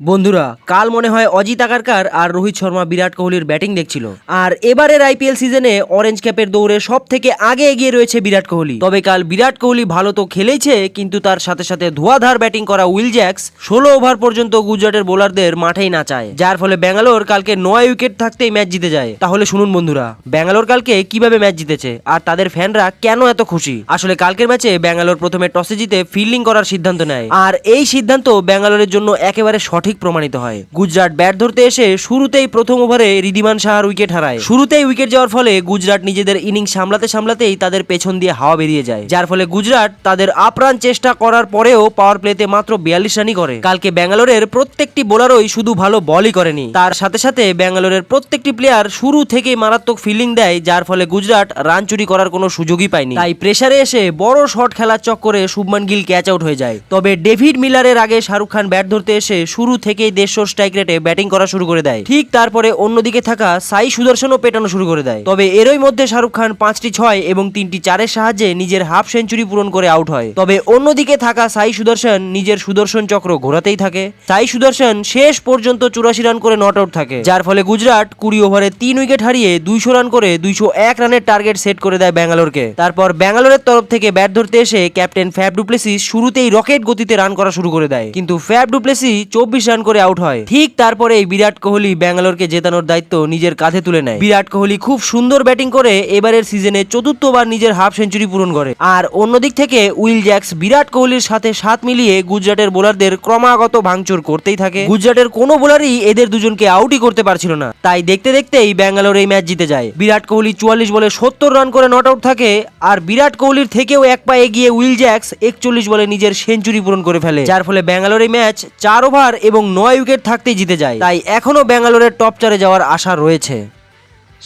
বন্ধুরা, কাল মনে হয় অজিত আগারকার আর রোহিত শর্মা বিরাট কোহলির ব্যাটিং দেখছিল। আর এবারের আইপিএল সিজনে অরেঞ্জ ক্যাপের দৌড়ে সব থেকে আগে এগিয়ে রয়েছে বিরাট কোহলি। তবে কাল বিরাট কোহলি ভালো তো খেলেইছে, কিন্তু তার সাথে সাথে ধোয়াধার ব্যাটিং করা উইল জ্যাক্স ষোলো ওভার পর্যন্ত গুজরাটের বোলারদের মাঠেই নাচায় যার ফলে ব্যাঙ্গালোর কালকে নয় উইকেট থাকতেই ম্যাচ জিতে যায়। তাহলে শুনুন বন্ধুরা, ব্যাঙ্গালোর কালকে কীভাবে ম্যাচ জিতেছে আর তাদের ফ্যানরা কেন এত খুশি? আসলে কালকের ম্যাচে ব্যাঙ্গালোর প্রথমে টসে জিতে ফিল্ডিং করার সিদ্ধান্ত নেয়। আর এই সিদ্ধান্ত ব্যাঙ্গালোরের জন্য একেবারে সঠিক প্রমাণিত হয়। গুজরাট ব্যাট ধরতে এসে শুরুতেই প্রথম ওভারে রিদিমান সাহার উইকেট হারায়। শুরুতেই উইকেট যাওয়ার ফলে গুজরাট নিজেদের ইনিংস সামলাতে সামলাতেই তাদের পেছন দিয়ে হাওয়া বেরিয়ে যায়। যার ফলে গুজরাট তাদের আপ্রাণ চেষ্টা করার পরেও পাওয়ার প্লেতে মাত্র বিয়াল্লিশ রানই করে। কালকে ব্যাঙ্গালোরের প্রত্যেকটি বোলারই শুধু ভালো বলই করেনি। তার সাথে সাথে ব্যাঙ্গালোরের প্রত্যেকটি প্লেয়ার শুরু থেকেই মারাত্মক ফিল্ডিং দেয়, যার ফলে গুজরাট রান চুরি করার কোনো সুযোগই পায়নি। তাই প্রেসারে এসে বড় শট খেলার চক্করে শুভমান গিল ক্যাচ আউট হয়ে যায়। তবে ডেভিড মিলারের আগে শাহরুখ খান ব্যাট ধরতে এসে শুরু থেকেই দেড়শো স্ট্রাইক রেটে ব্যাটিং করা শুরু করে দেয়। ঠিক তারপরে অন্যদিকে থাকা সাই সুদর্শনও পেটানো শুরু করে দেয়। তবে এরই মধ্যে শাহরুখ খান পাঁচটি ছয় এবং তিনটি চারের সাহায্যে নিজের হাফ সেঞ্চুরি পূরণ করে আউট হয়। তবে অন্যদিকে থাকা সাই সুদর্শন নিজের সুদর্শন চক্র ঘোরাতেই থাকে। সাই সুদর্শন শেষ পর্যন্ত চুরাশি রান করে নট আউট থাকে। যার ফলে গুজরাট কুড়ি ওভারে তিন উইকেট হারিয়ে দুইশো রান করে দুইশো এক রানের টার্গেট সেট করে দেয় ব্যাঙ্গালোরকে। তারপর ব্যাঙ্গালোরের তরফ থেকে ব্যাট ধরতে এসে ক্যাপ্টেন ফ্যাব ডুপ্লেসি শুরুতেই রকেট গতিতে রান করা শুরু করে দেয়। কিন্তু ফ্যাব ডুপ্লেসি চব্বিশ রান করে আউট হয়। ঠিক তারপরে বিরাট কোহলি ব্যাঙ্গালোরকে জেতানোর দায়িত্ব নিজের কাঁধে তুলে নেয়। বিরাট কোহলি খুব সুন্দর ব্যাটিং করে এবারের সিজনে চতুর্থবার নিজের হাফ সেঞ্চুরি পূরণ করে। আর অন্যদিক থেকে উইল জ্যাক্স বিরাট কোহলির সাথে সাথ মিলিয়ে গুজরাটের বোলারদের ক্রমাগত ভাঙচুর করতেই থাকে। গুজরাটের কোনো বোলারই এদের দুজনকে আউটই করতে পারছিল না। তাই দেখতে দেখতেই ব্যাঙ্গালোর এই ম্যাচ জিতে যায়। বিরাট কোহলি চুয়াল্লিশ বলে সত্তর রান করে নট আউট থাকে। আর বিরাট কোহলির থেকেও এক পা এগিয়ে উইল জ্যাক্স একচল্লিশ বলে নিজের সেঞ্চুরি পূরণ করে ফেলে। যার ফলে ব্যাঙ্গালোর এই ম্যাচ চার ওভার এবং নয় উইকেট থাকতেই জিতে যায়। তাই এখনও ব্যাঙ্গালোরের টপ চারে যাওয়ার আশা রয়েছে।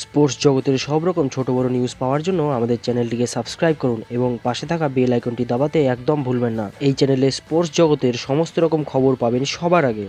স্পোর্টস জগতের সব রকম ছোট বড় নিউজ পাওয়ার জন্য আমাদের চ্যানেলটিকে সাবস্ক্রাইব করুন এবং পাশে থাকা বেল আইকনটি দাবাতে একদম ভুলবেন না। এই চ্যানেলে স্পোর্টস জগতের সমস্ত রকম খবর পাবেন সবার আগে।